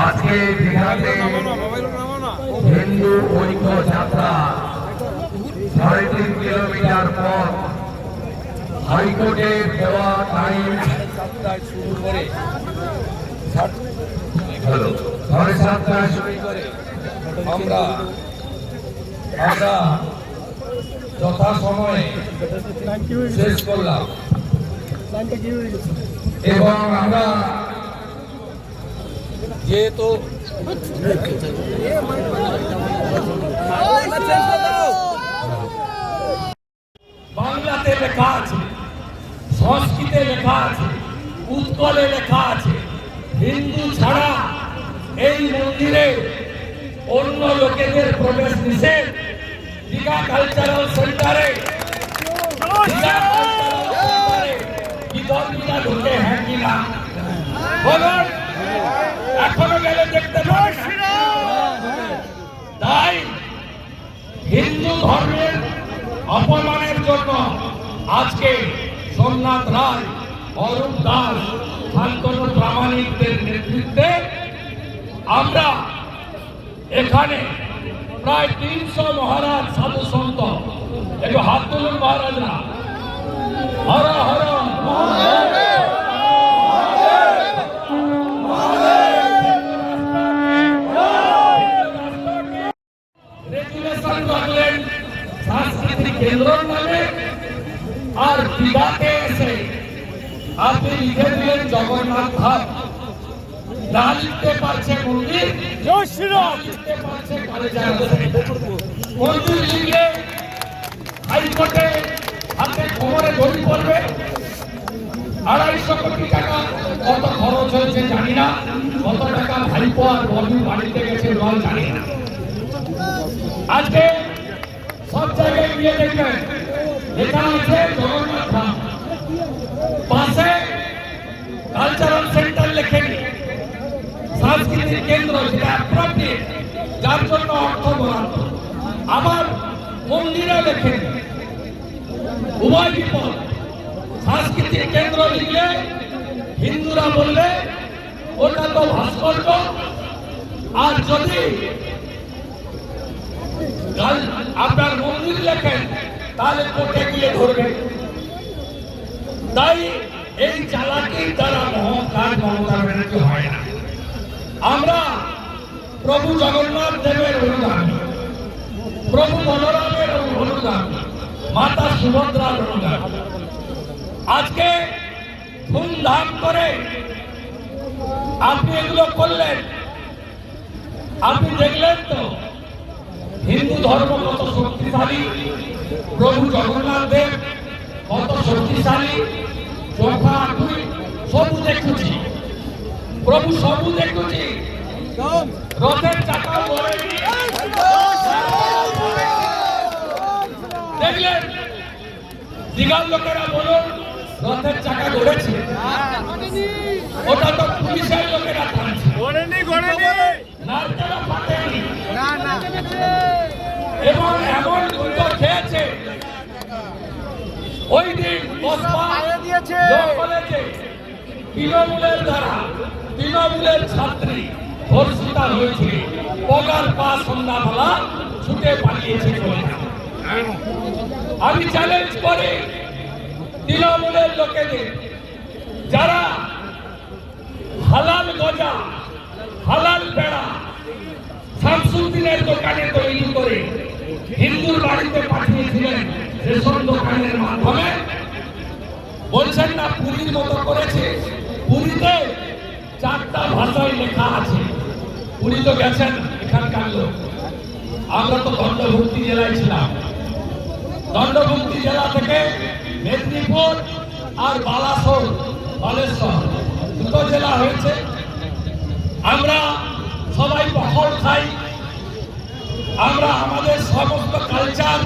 আজকে দীঘাতে হিন্দু ঐক্য যাত্রা সাড়ে তিন কিলোমিটার পথ। হাইকোর্টের দেওয়া টাইম সাড়ে সাতটায় শুরু করে আমরা আমরা যথাসময়ে শেষ করলাম। এবং আমরা যেহেতু বাংলাতে লেখা আছে, সংস্কৃতে লেখা আছে, উৎকলে লেখা আছে, হিন্দু ছাড়া এই মন্দিরে অন্য লোকেদের প্রবেশ নিষেধ। দীঘা কালচারাল সেন্টারে ঢুকে হ্যাঁ কিনা বলুন। এখনও গেলে দেখতে পাবেন তাই হিন্দু ধর্মের অপমানের জন্য আজকে সোমনাথ রায়, অরূপ দাস, শান্তনু প্রামাণিকদের নেতৃত্বে আমরা এখানে প্রায় তিনশো মহারাজ সাধু সন্ত একটু হাত তুলুন মহারাজরা হর হর লিখে দিলেন জগন্নাথ ধাম। না লিখতে পারছে মন্দির। লিখতে পারছে মন্দির। লিখলে হাইকোর্টে হাতে খবরে দড়ি পড়বে। আড়াইশো কোটি টাকা কত খরচ হয়েছে জানি না। কত টাকা ভাইপো আর বধু বাড়িতে গেছে রয় জানি না। আজকে সব জায়গায় গিয়ে দেখবেন লেখা আছে জগন্নাথ ধাম। পাশে কালচারাল সেন্টার লেখেনি। সাংস্কৃতিক কেন্দ্র যেটা অ্যাপ্রোপ্রিয়েট যার জন্য অর্থ বরাদ্দ আবার মন্দিরে লেখেনি। উভয় বিপদ। সাংস্কৃতিক কেন্দ্র লিখলে হিন্দুরা বললে ওটা তো ভাস্কর্য। আর যদি আপনার মন্দির লেখেন, তাহলে কোর্টে গিয়ে ধরবে তাই এই চালাকির দ্বারা মহৎকার মমতা ব্যানার্জি হয় না। আমরা প্রভু জগন্নাথ দেবের অনুদান, প্রভু বলরামের অনুদান, মাতা সুভদ্রার অনুদান। আজকে ধুমধাম করে আপনি এগুলো করলেন। আপনি দেখলেন তো, হিন্দু ধর্ম কত শক্তিশালী, প্রভু জগন্নাথ দেব কত শক্তিশালী চোখা আকুই সবু দেখুছি। প্রভু সবু দেখুছি। রথের চাকা দেখলেন দীঘার লোকেরা বলুন রথের চাকা গড়েছে। ওটা তো পুলিশের লোকেরা এবং এমন দুর্গ খেয়েছে। ওই দিন দিয়েছে। তৃণমূলের দ্বারা তৃণমূলের ছাত্রী ধর্ষিতা হয়েছে পগার পা সন্ধ্যাবেলা ছুটে পালিয়েছে আমি চ্যালেঞ্জ করি তৃণমূলের লোকেদের, যারা হালাল গজা, হালাল বেড়া শামসুদ্দিনের দোকানে তৈরি করে হিন্দুর বাড়িতে পাঠিয়েছিলেন রেশন দোকানের মাধ্যমে। বলছেন না পুরীর মতো করেছে। পুরীতে চারটা ভাষায় লেখা আছে। পুরী তো গেছেন এখানকার লোক। আমরা তো দণ্ডভুক্তি জেলায় ছিলাম। দণ্ডভুক্তি জেলা থেকে মেদিনীপুর আর বালাসোর, বালেশ্বর দুটো জেলা হয়েছে। আমরা সবাই বহল খাই। আমরা আমাদের সমস্ত কালচার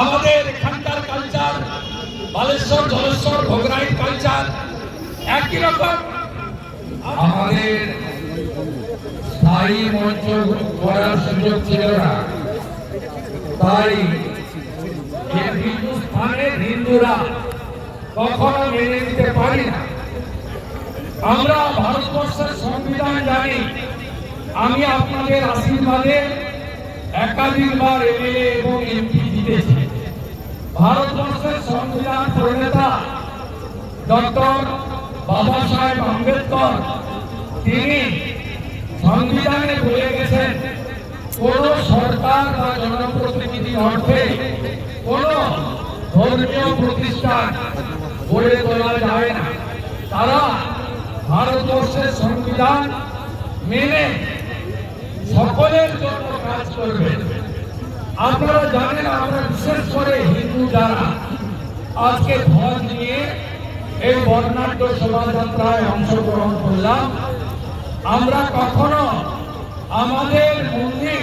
আমাদের বালেশ্বর জলেশ্বর ভোগরাই কালচার একই রকম। আমাদের স্থায়ী মঞ্চ করার সুযোগ ছিল না। তাই হিন্দুস্থানের হিন্দুরা কখনো মেনে নিতে পারি না। আমরা ভারতবর্ষের সংবিধান জানি। আমি আপনাদের আশীর্বাদে একাধিকবার এমএলএ এবং এমপি জিতেছি। ভারতবর্ষের প্রণেতা ডক্টর বাবা সাহেব আম্বেদকর, তিনি সংবিধানে বলে গেছেন, কোন সরকার বা জনপ্রতিনিধি অর্থে কোন ধর্মীয় প্রতিষ্ঠান গড়ে তোলা যায় না। তারা ভারতবর্ষের সংবিধান মেনে সকলের জন্য কাজ করবে। আপনারা জানেন আমরা বিশেষ করে হিন্দু যারা আজকে ধ্বজ নিয়ে এই বর্ণাঢ্য শোভাযাত্রায় অংশগ্রহণ করলাম। আমরা কখনো আমাদের মন্দির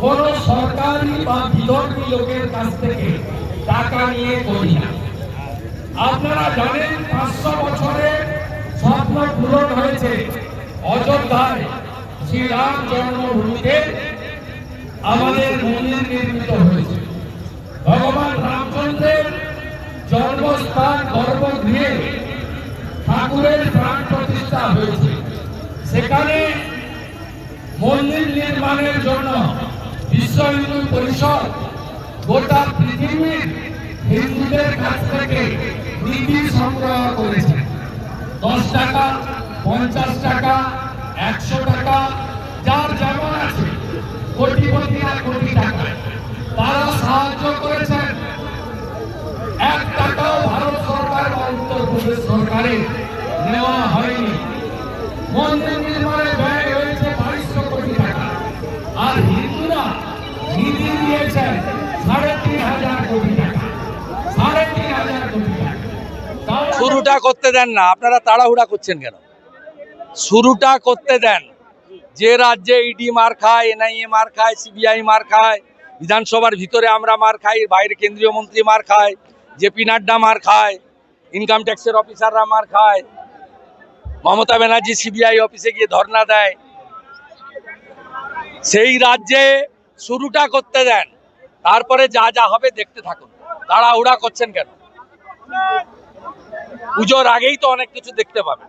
কোন সরকারি বা বিধর্মী লোকের কাছ থেকে টাকা নিয়ে করি না। আপনারা জানেন পাঁচশো বছরের স্বপ্ন পূরণ হয়েছে অযোধ্যায়। শ্রীরাম জন্মভূমিতে আমাদের মন্দির নির্মিত হয়েছে। গর্ভগৃহে ঠাকুরের প্রাণ প্রতিষ্ঠা হয়েছে। সেখানে মন্দির নির্মাণের জন্য বিশ্ব হিন্দু পরিষদ গোটা পৃথিবীর হিন্দুদের কাছ থেকে নিধি সংগ্রহ করেছে। দশ টাকা, পঞ্চাশ টাকা, একশো টাকা, যার যেমন আছে কোটি কোটি আর কোটি টাকা তারা সাহায্য করেছেন এক টাকাও ভারত সরকার বা নেওয়া হয়নি। মন্দির নির্মাণে ব্যয় হয়েছে বাইশশো কোটি টাকা। আর হিন্দুরা সাড়ে তিন হাজার কোটি টাকা। সাড়ে তিন হাজার কোটি টাকা। শুরুটা করতে দেন না, আপনারা তাড়াহুড়া করছেন কেন? শুরুটা করতে দেন। যে রাজ্যে ইডি মার খায় এনআইএ মার খায় সিবিআই মার খায়, বিধানসভার ভিতরে আমরা মার খাই, বাইরে কেন্দ্রীয় মন্ত্রী মার খায় জেপি নাড্ডা মার খায় ইনকাম ট্যাক্সের অফিসাররা মার খায়। মমতা ব্যানার্জি সিবিআই অফিসে গিয়ে ধর্ণা দেয়। সেই রাজ্যে শুরুটা করতে দেন, তারপরে যা যা হবে দেখতে থাকুন। তাড়াহুড়া করছেন কেন? পুজোর আগেই তো অনেক কিছু দেখতে পাবেন।